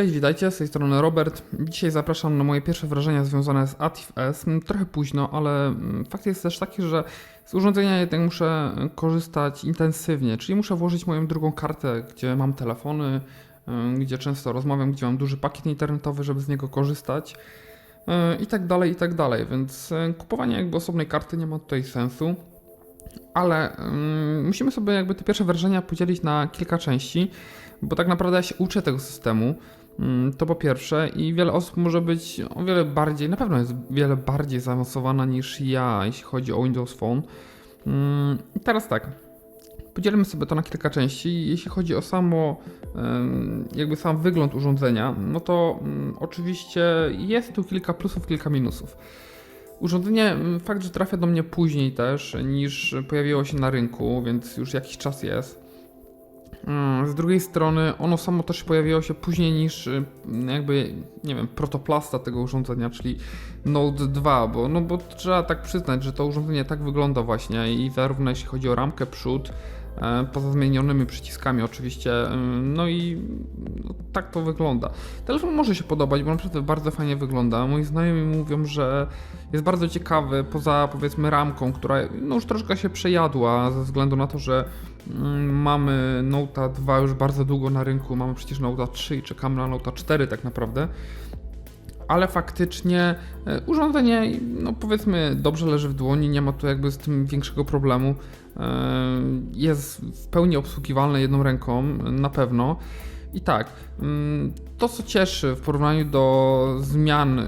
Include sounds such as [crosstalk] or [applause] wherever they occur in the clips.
Cześć, witajcie, z tej strony Robert. Dzisiaj zapraszam na moje pierwsze wrażenia związane z Atif S. Mm, Trochę późno, ale mm, fakt jest też taki, że z urządzenia jednak muszę korzystać intensywnie, czyli muszę włożyć moją drugą kartę, gdzie mam telefony, y, gdzie często rozmawiam, gdzie mam duży pakiet internetowy, żeby z niego korzystać i tak dalej, i tak dalej, więc kupowanie jakby osobnej karty nie ma tutaj sensu. Ale musimy sobie jakby te pierwsze wrażenia podzielić na kilka części, bo tak naprawdę ja się uczę tego systemu. Mm, To po pierwsze, i wiele osób może być o wiele bardziej, na pewno jest wiele bardziej zaawansowana niż ja, jeśli chodzi o Windows Phone. Mm, teraz tak, podzielimy sobie to na kilka części. Jeśli chodzi o samo, jakby sam wygląd urządzenia, no to mm, oczywiście jest tu kilka plusów, kilka minusów. Urządzenie, fakt, że trafia do mnie później też niż pojawiło się na rynku, więc już jakiś czas jest. Mm, Z drugiej strony, ono samo też pojawiło się później niż y, jakby, nie wiem, protoplasta tego urządzenia, czyli Note 2, bo, no bo trzeba tak przyznać, że to urządzenie tak wygląda właśnie i zarówno jeśli chodzi o ramkę, przód, poza zmienionymi przyciskami oczywiście, y, no i no, tak to wygląda. Telefon może się podobać, bo naprawdę bardzo fajnie wygląda. Moi znajomi mówią, że jest bardzo ciekawy, poza powiedzmy ramką, która no, już troszkę się przejadła ze względu na to, że mm, mamy Note 2 już bardzo długo na rynku, mamy przecież Note 3 i czekamy na Note 4 tak naprawdę. Ale faktycznie e, urządzenie, no powiedzmy, dobrze leży w dłoni, nie ma tu jakby z tym większego problemu. E, Jest w pełni obsługiwalne jedną ręką, na pewno. I tak, mm, to co cieszy w porównaniu do zmian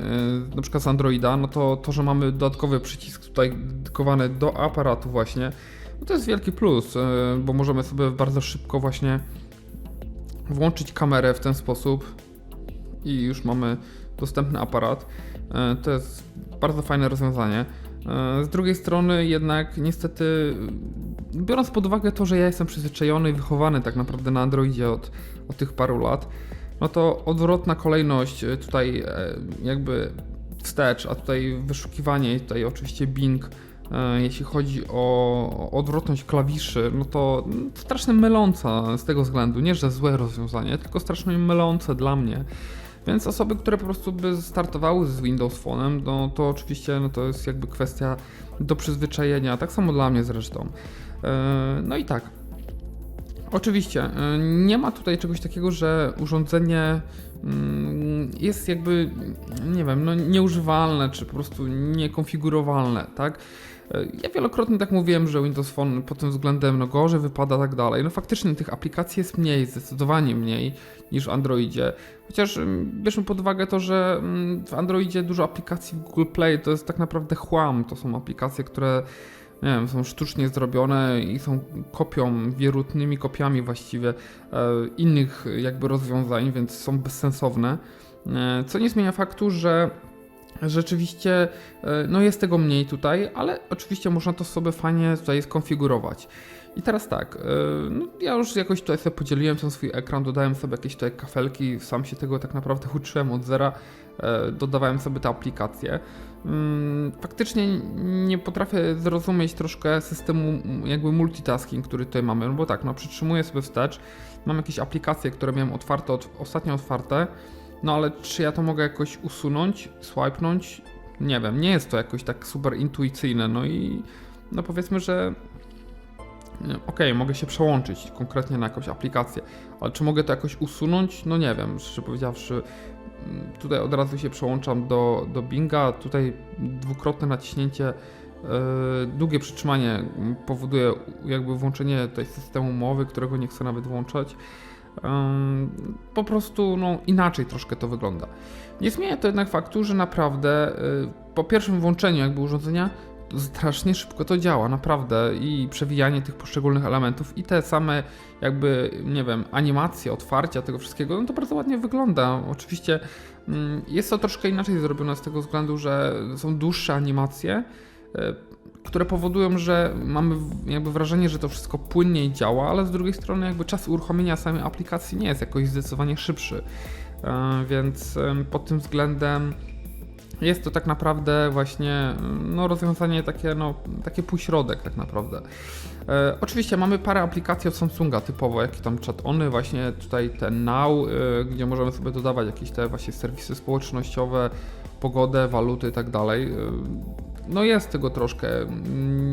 na przykład z Androida, no to to, że mamy dodatkowy przycisk tutaj dedykowany do aparatu właśnie, no to jest wielki plus, bo możemy sobie bardzo szybko właśnie włączyć kamerę w ten sposób i już mamy dostępny aparat. Y, To jest bardzo fajne rozwiązanie. Y, Z drugiej strony jednak niestety biorąc pod uwagę to, że ja jestem przyzwyczajony i wychowany tak naprawdę na Androidzie od, od tych paru lat, no to odwrotna kolejność y, tutaj e, jakby wstecz, a tutaj wyszukiwanie i tutaj oczywiście Bing, e, jeśli chodzi o odwrotność klawiszy, no to mm, strasznie myląca z tego względu, nie że złe rozwiązanie, tylko strasznie mylące dla mnie. Więc osoby, które po prostu by startowały z Windows Phone'em, no to oczywiście no to jest jakby kwestia do przyzwyczajenia, tak samo dla mnie zresztą. E, No i tak. Oczywiście, e, nie ma tutaj czegoś takiego, że urządzenie mm, jest jakby, nie wiem, no nieużywalne, czy po prostu niekonfigurowalne, tak? Ja wielokrotnie tak mówiłem, że Windows Phone pod tym względem no gorzej wypada, tak dalej. No faktycznie tych aplikacji jest mniej, zdecydowanie mniej niż w Androidzie. Chociaż mm, bierzmy pod uwagę to, że mm, w Androidzie dużo aplikacji w Google Play to jest tak naprawdę chłam. To są aplikacje, które nie wiem, są sztucznie zrobione i są kopią, wierutnymi kopiami właściwie e, innych jakby rozwiązań, więc są bezsensowne. E, co nie zmienia faktu, że rzeczywiście e, no jest tego mniej tutaj, ale oczywiście można to sobie fajnie tutaj skonfigurować. I teraz tak, e, no ja już jakoś tutaj sobie podzieliłem ten swój ekran, dodałem sobie jakieś tutaj kafelki, sam się tego tak naprawdę uczyłem od zera, e, dodawałem sobie te aplikacje. Mm, Faktycznie nie potrafię zrozumieć troszkę systemu jakby multitasking, który tutaj mamy, no bo tak, no przytrzymuję sobie wstecz, mam jakieś aplikacje, które miałem otwarte, od, ostatnio otwarte, no ale czy ja to mogę jakoś usunąć, swipenąć? Nie wiem, nie jest to jakoś tak super intuicyjne, no i no powiedzmy, że okej, mogę się przełączyć konkretnie na jakąś aplikację, ale czy mogę to jakoś usunąć? No nie wiem, szczerze powiedziawszy, mm, tutaj od razu się przełączam do, do Binga, tutaj dwukrotne naciśnięcie, e, długie przytrzymanie powoduje jakby włączenie tutaj systemu mowy, którego nie chcę nawet włączać. Po prostu no, inaczej troszkę to wygląda. Nie zmienia to jednak faktu, że naprawdę y, po pierwszym włączeniu jakby urządzenia strasznie szybko to działa, naprawdę i przewijanie tych poszczególnych elementów i te same jakby, nie wiem, animacje, otwarcia tego wszystkiego, no to bardzo ładnie wygląda. Oczywiście mm, jest to troszkę inaczej zrobione z tego względu, że są dłuższe animacje, y, które powodują, że mamy jakby wrażenie, że to wszystko płynniej działa, ale z drugiej strony jakby czas uruchomienia samej aplikacji nie jest jakoś zdecydowanie szybszy. E, Więc pod tym względem jest to tak naprawdę właśnie no, rozwiązanie takie, no, takie półśrodek tak naprawdę. E, oczywiście mamy parę aplikacji od Samsunga typowo, jak tam chat-ony, właśnie tutaj ten Now, e, gdzie możemy sobie dodawać jakieś te właśnie serwisy społecznościowe, pogodę, waluty i tak dalej. E, no jest tego troszkę.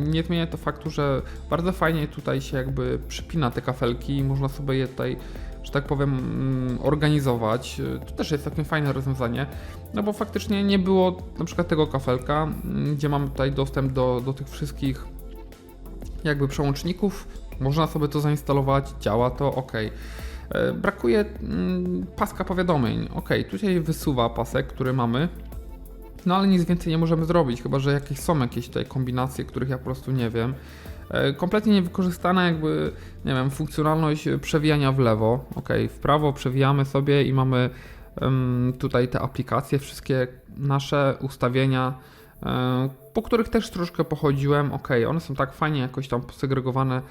Nie zmienia to faktu, że bardzo fajnie tutaj się jakby przypina te kafelki i można sobie je tutaj, że tak powiem, mm, organizować. To też jest takie fajne rozwiązanie, no bo faktycznie nie było na przykład tego kafelka, mm, gdzie mamy tutaj dostęp do, do tych wszystkich jakby przełączników. Można sobie to zainstalować, działa to, ok. E, Brakuje mm, paska powiadomień. Ok, tutaj wysuwa pasek, który mamy. No ale nic więcej nie możemy zrobić, chyba że jakieś są jakieś tutaj kombinacje, których ja po prostu nie wiem. E, Kompletnie niewykorzystana jakby, nie wiem, funkcjonalność przewijania w lewo. Ok, w prawo przewijamy sobie i mamy em, tutaj te aplikacje, wszystkie nasze ustawienia, e, po których też troszkę pochodziłem. Ok, one są tak fajnie jakoś tam posegregowane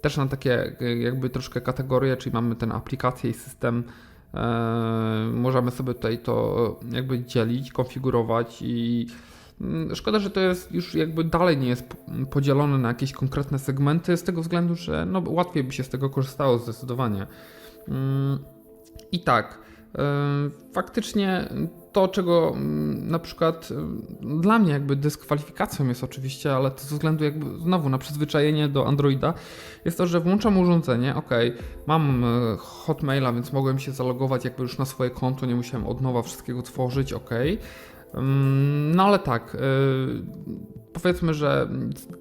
też na takie e, jakby troszkę kategorie, czyli mamy ten aplikację i system. E, możemy sobie tutaj to jakby dzielić, konfigurować i mm, szkoda, że to jest już jakby dalej nie jest podzielone na jakieś konkretne segmenty z tego względu, że no łatwiej by się z tego korzystało zdecydowanie. Mm, I tak, faktycznie to, czego mm, na przykład e, dla mnie jakby dyskwalifikacją jest oczywiście, ale to ze względu jakby znowu na przyzwyczajenie do Androida, jest to, że włączam urządzenie, ok, mam e, Hotmaila, więc mogłem się zalogować jakby już na swoje konto, nie musiałem od nowa wszystkiego tworzyć, ok. No ale tak, e, powiedzmy, że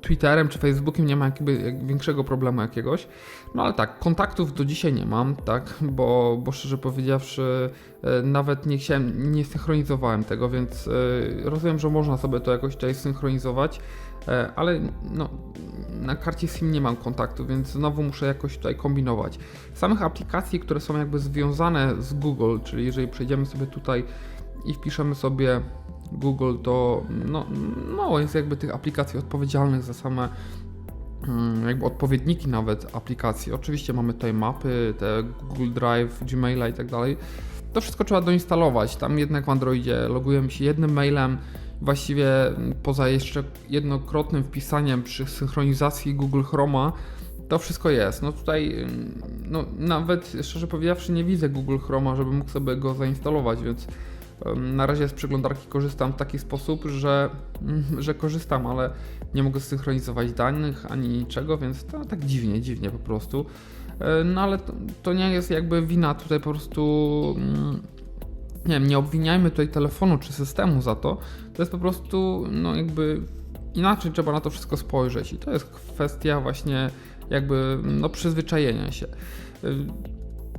Twitterem czy Facebookiem nie ma jakby jak większego problemu jakiegoś. No ale tak, kontaktów do dzisiaj nie mam, tak, bo, bo szczerze powiedziawszy, e, nawet nie chciałem, nie synchronizowałem tego, więc e, rozumiem, że można sobie to jakoś tutaj synchronizować, ale no, na karcie SIM nie mam kontaktu, więc znowu muszę jakoś tutaj kombinować. Samych aplikacji, które są jakby związane z Google, czyli jeżeli przejdziemy sobie tutaj i wpiszemy sobie Google, to no, mało jest jakby tych aplikacji odpowiedzialnych za same mm, jakby odpowiedniki nawet aplikacji. Oczywiście mamy tutaj mapy, te Google Drive, Gmaila i tak dalej. To wszystko trzeba doinstalować. Tam jednak w Androidzie logujemy się jednym mailem. Właściwie poza jeszcze jednokrotnym wpisaniem przy synchronizacji Google Chroma, to wszystko jest. No tutaj, mm, no nawet szczerze powiedziawszy, nie widzę Google Chroma, żeby mógł sobie go zainstalować, więc na razie z przeglądarki korzystam w taki sposób, że, [laughs] że korzystam, ale nie mogę synchronizować danych ani niczego, więc to tak dziwnie, dziwnie po prostu. No ale to, to nie jest jakby wina tutaj po prostu. mm, Nie wiem, nie obwiniajmy tutaj telefonu czy systemu za to. To jest po prostu, no jakby inaczej trzeba na to wszystko spojrzeć i to jest kwestia właśnie jakby no przyzwyczajenia się.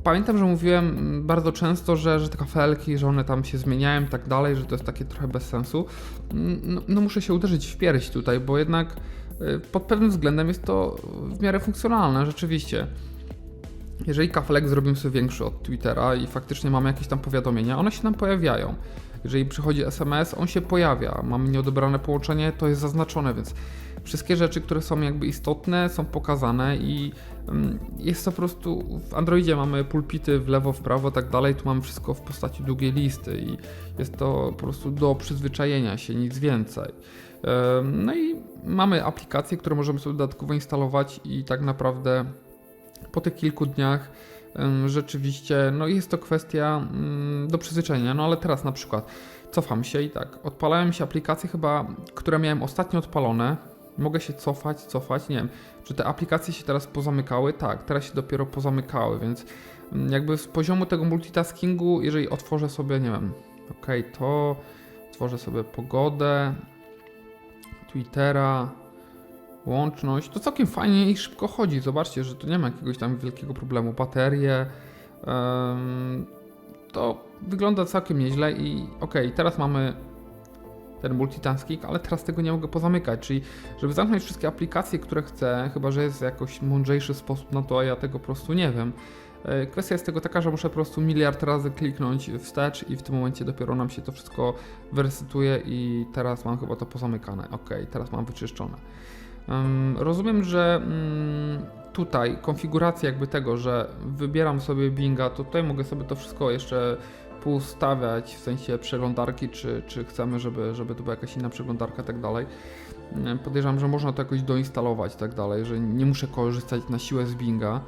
Pamiętam, że mówiłem mm, bardzo często, że, że te kafelki, że one tam się zmieniają i tak dalej, że to jest takie trochę bez sensu. Mm, No, no muszę się uderzyć w pierś tutaj, bo jednak y, pod pewnym względem jest to w miarę funkcjonalne, rzeczywiście. Jeżeli kafelek zrobimy sobie większy od Twittera i faktycznie mamy jakieś tam powiadomienia, one się nam pojawiają. Jeżeli przychodzi SMS, on się pojawia. Mamy nieodebrane połączenie, to jest zaznaczone, więc wszystkie rzeczy, które są jakby istotne, są pokazane i mm, jest to po prostu w Androidzie mamy pulpity w lewo, w prawo, tak dalej. Tu mamy wszystko w postaci długiej listy i jest to po prostu do przyzwyczajenia się, nic więcej. No i mamy aplikacje, które możemy sobie dodatkowo instalować i tak naprawdę po tych kilku dniach rzeczywiście no jest to kwestia mm, do przyzwyczajenia. No ale teraz na przykład cofam się i tak, odpalałem się aplikacje chyba, które miałem ostatnio odpalone. Mogę się cofać, cofać, nie wiem, czy te aplikacje się teraz pozamykały? Tak, teraz się dopiero pozamykały, więc mm, jakby z poziomu tego multitaskingu, jeżeli otworzę sobie, nie wiem, ok, to otworzę sobie pogodę, Twittera, łączność, to całkiem fajnie i szybko chodzi. Zobaczcie, że tu nie ma jakiegoś tam wielkiego problemu. Baterie, em, to wygląda całkiem nieźle i okej, teraz mamy ten multitasking, ale teraz tego nie mogę pozamykać, czyli żeby zamknąć wszystkie aplikacje, które chcę, chyba że jest jakoś mądrzejszy sposób na to, a ja tego po prostu nie wiem. E, Kwestia jest tego taka, że muszę po prostu miliard razy kliknąć wstecz i w tym momencie dopiero nam się to wszystko wyresetuje i teraz mam chyba to pozamykane. Ok, teraz mam wyczyszczone. Ym, Rozumiem, że mm, tutaj konfiguracja jakby tego, że wybieram sobie Binga, to tutaj mogę sobie to wszystko jeszcze poustawiać w sensie przeglądarki, czy, czy chcemy, żeby, żeby to była jakaś inna przeglądarka i tak dalej. E, Podejrzewam, że można to jakoś doinstalować i tak dalej, że nie muszę korzystać na siłę z Binga.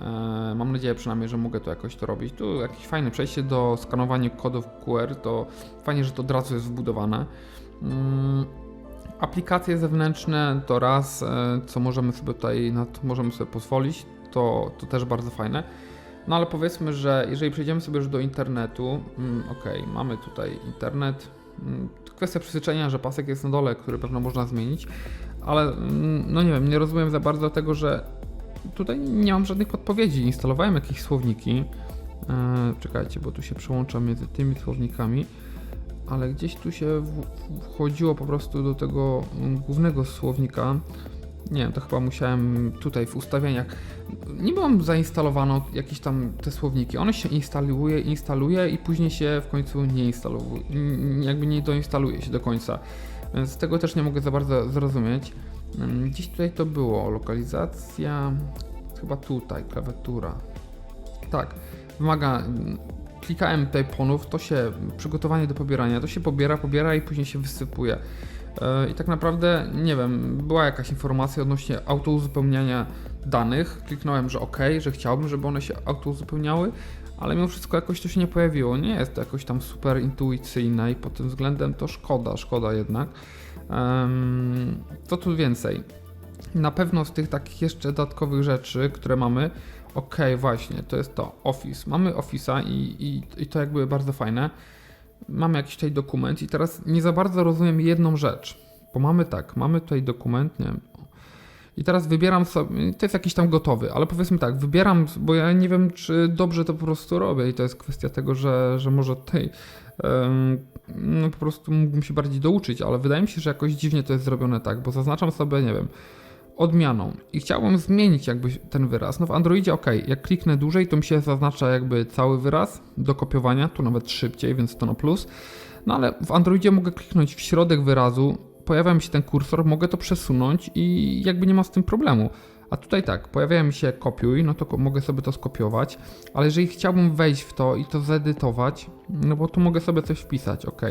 E, Mam nadzieję przynajmniej, że mogę to jakoś to robić. Tu jakieś fajne przejście do skanowania kodów QR, to fajnie, że to od razu jest wbudowane. Mm, Aplikacje zewnętrzne to raz, e, co możemy sobie tutaj na to możemy sobie pozwolić, to, to też bardzo fajne. No ale powiedzmy, że jeżeli przejdziemy sobie już do internetu, mm, ok, mamy tutaj internet. mm, Kwestia przyzwyczajenia, że pasek jest na dole, który pewno można zmienić, ale mm, no nie wiem, nie rozumiem za bardzo tego, że tutaj nie mam żadnych podpowiedzi. Instalowałem jakieś słowniki. E, czekajcie, bo tu się przełączam między tymi słownikami ale gdzieś tu się wchodziło po prostu do tego głównego słownika. Nie wiem, to chyba musiałem tutaj w ustawieniach. Nie mam zainstalowano jakieś tam te słowniki. One się instaluje, instaluje i później się w końcu nie instaluje. Jakby nie doinstaluje się do końca. Więc tego też nie mogę za bardzo zrozumieć. Mm, Gdzieś tutaj to było. Lokalizacja. Chyba tutaj, klawiatura. Tak. Wymaga mm, klikałem tutaj ponów, to się przygotowanie do pobierania, to się pobiera, pobiera i później się wysypuje. E, I tak naprawdę, nie wiem, była jakaś informacja odnośnie autouzupełniania danych. Kliknąłem, że ok, że chciałbym, żeby one się autouzupełniały, ale mimo wszystko jakoś to się nie pojawiło. Nie jest to jakoś tam super intuicyjne i pod tym względem to szkoda, szkoda jednak. Co tu więcej? Na pewno z tych takich jeszcze dodatkowych rzeczy, które mamy, Okej, właśnie, to jest to Office. Mamy Office'a i, i, i to jakby bardzo fajne. Mamy jakiś tutaj dokument i teraz nie za bardzo rozumiem jedną rzecz, bo mamy tak, mamy tutaj dokument, nie. I teraz wybieram sobie, to jest jakiś tam gotowy, ale powiedzmy tak, wybieram, bo ja nie wiem, czy dobrze to po prostu robię i to jest kwestia tego, że, że może em, no po prostu mógłbym się bardziej douczyć, ale wydaje mi się, że jakoś dziwnie to jest zrobione tak, bo zaznaczam sobie, nie wiem, odmianą i chciałbym zmienić jakby ten wyraz. No w Androidzie ok, jak kliknę dłużej, to mi się zaznacza jakby cały wyraz do kopiowania, tu nawet szybciej, więc to na plus. No ale w Androidzie mogę kliknąć w środek wyrazu, pojawia mi się ten kursor, mogę to przesunąć i jakby nie ma z tym problemu. A tutaj tak, pojawia mi się kopiuj, no to mogę sobie to skopiować, ale jeżeli chciałbym wejść w to i to zedytować, no bo tu mogę sobie coś wpisać, ok.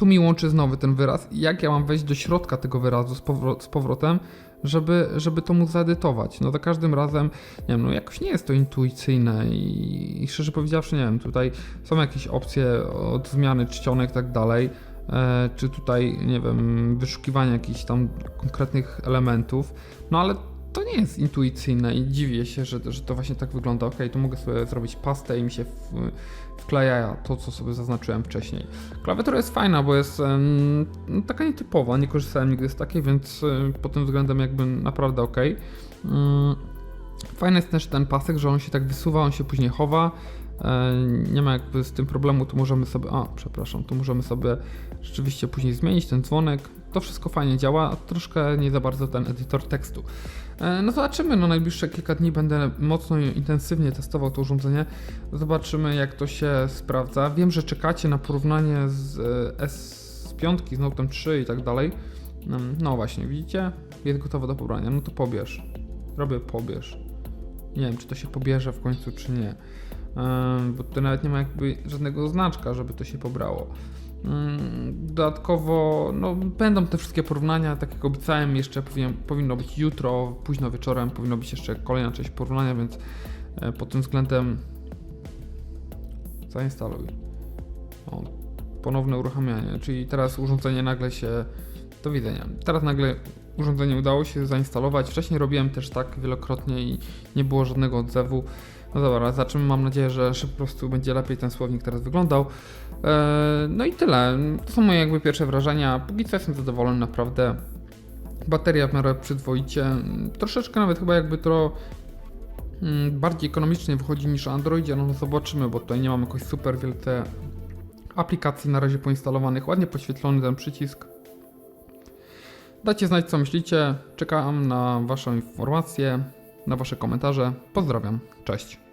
Tu mi łączy znowu ten wyraz. Jak ja mam wejść do środka tego wyrazu z, powro- z powrotem, żeby, żeby to móc zedytować? No za każdym razem, nie wiem, no jakoś nie jest to intuicyjne i, i szczerze powiedziawszy, nie wiem, tutaj są jakieś opcje od zmiany czcionek i tak dalej, e, czy tutaj, nie wiem, wyszukiwania jakichś tam konkretnych elementów, no ale to nie jest intuicyjne i dziwię się, że, że to właśnie tak wygląda. Ok, tu mogę sobie zrobić pastę i mi się w, wkleja to, co sobie zaznaczyłem wcześniej. Klawiatura jest fajna, bo jest no, taka nietypowa, nie korzystałem nigdy z takiej, więc e, pod tym względem jakby naprawdę ok. Mm, Fajny jest też ten pasek, że on się tak wysuwa, on się później chowa. E, Nie ma jakby z tym problemu, tu możemy sobie, a przepraszam, tu możemy sobie rzeczywiście później zmienić ten dzwonek. To wszystko fajnie działa, troszkę nie za bardzo ten edytor tekstu. E, No zobaczymy, no najbliższe kilka dni będę mocno i intensywnie testował to urządzenie. Zobaczymy jak to się sprawdza. Wiem, że czekacie na porównanie z e, S5, z Note 3 i tak dalej. Mm, No właśnie, widzicie? Jest gotowe do pobrania. No to pobierz. Robię pobierz. Nie wiem, czy to się pobierze w końcu, czy nie. Ym, Bo to nawet nie ma jakby żadnego znaczka, żeby to się pobrało. Ym, Dodatkowo, no, będą te wszystkie porównania, tak jak obiecałem, jeszcze powinien, powinno być jutro, późno wieczorem, powinno być jeszcze kolejna część porównania, więc e, pod tym względem zainstaluj. O, ponowne uruchamianie, czyli teraz urządzenie nagle się. Do widzenia. Teraz nagle urządzenie udało się zainstalować. Wcześniej robiłem też tak wielokrotnie i nie było żadnego odzewu. No dobra, zobaczymy. Mam nadzieję, że, po prostu będzie lepiej ten słownik teraz wyglądał. Eee, no i tyle. To są moje jakby pierwsze wrażenia. Póki co jestem zadowolony naprawdę. Bateria w miarę przyzwoicie. Troszeczkę nawet chyba jakby to mm, bardziej ekonomicznie wychodzi niż Androidzie, no, no zobaczymy, bo tutaj nie mam jakoś super wielce aplikacji na razie poinstalowanych. Ładnie podświetlony ten przycisk. Dajcie znać, co myślicie. Czekam na Waszą informację, na Wasze komentarze. Pozdrawiam. Cześć.